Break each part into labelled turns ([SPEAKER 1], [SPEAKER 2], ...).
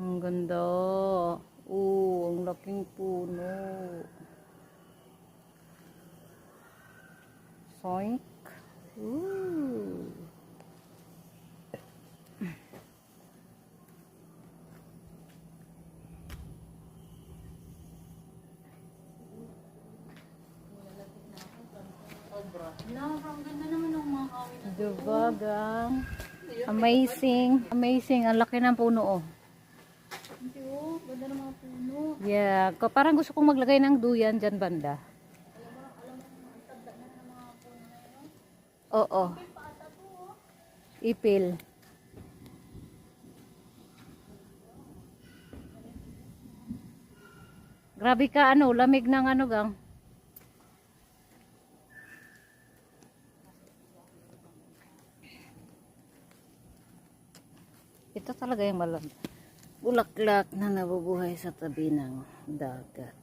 [SPEAKER 1] Ang ganda. Oo, ang laking puno. Soink. Ooh. Diba, gang? Amazing. Amazing. Ang laki ng puno, oh.
[SPEAKER 2] Hindi oh, ganda ng mga puno.
[SPEAKER 1] Yeah. Ko- Parang gusto kong maglagay ng duyan dyan banda. Oo. Ipil. Grabe ka, ano, lamig ng ano, gang. Ito talaga yung malam. Bulaklak na nabubuhay sa tabi ng dagat.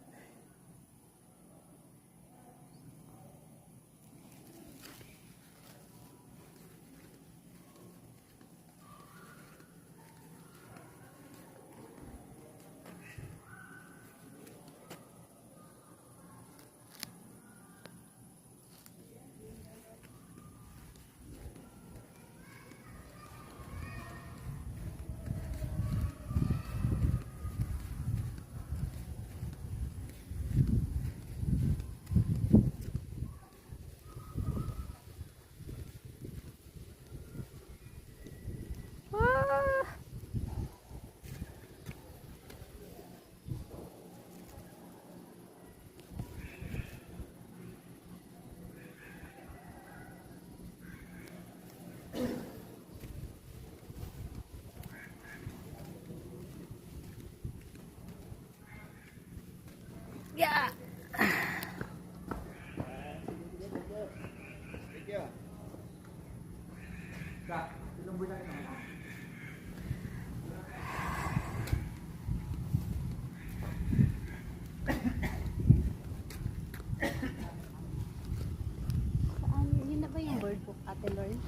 [SPEAKER 2] Ate Lord?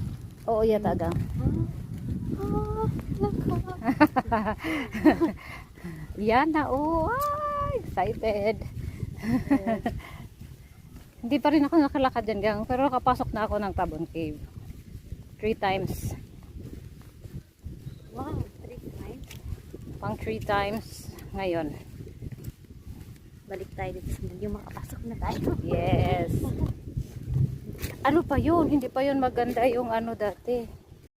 [SPEAKER 1] Oo, gang.
[SPEAKER 2] Ah, laka.
[SPEAKER 1] Yan na, oh, ah, excited. Hindi pa rin ako nakalakad dyan, gang. Pero nakapasok na ako ng Tabon Cave. Three times.
[SPEAKER 2] Wow, three times.
[SPEAKER 1] Pang three times ngayon.
[SPEAKER 2] Balik tayo dito sa medyo makapasok na tayo.
[SPEAKER 1] Yes. Ano pa yun? Hindi pa yun maganda yung ano dati.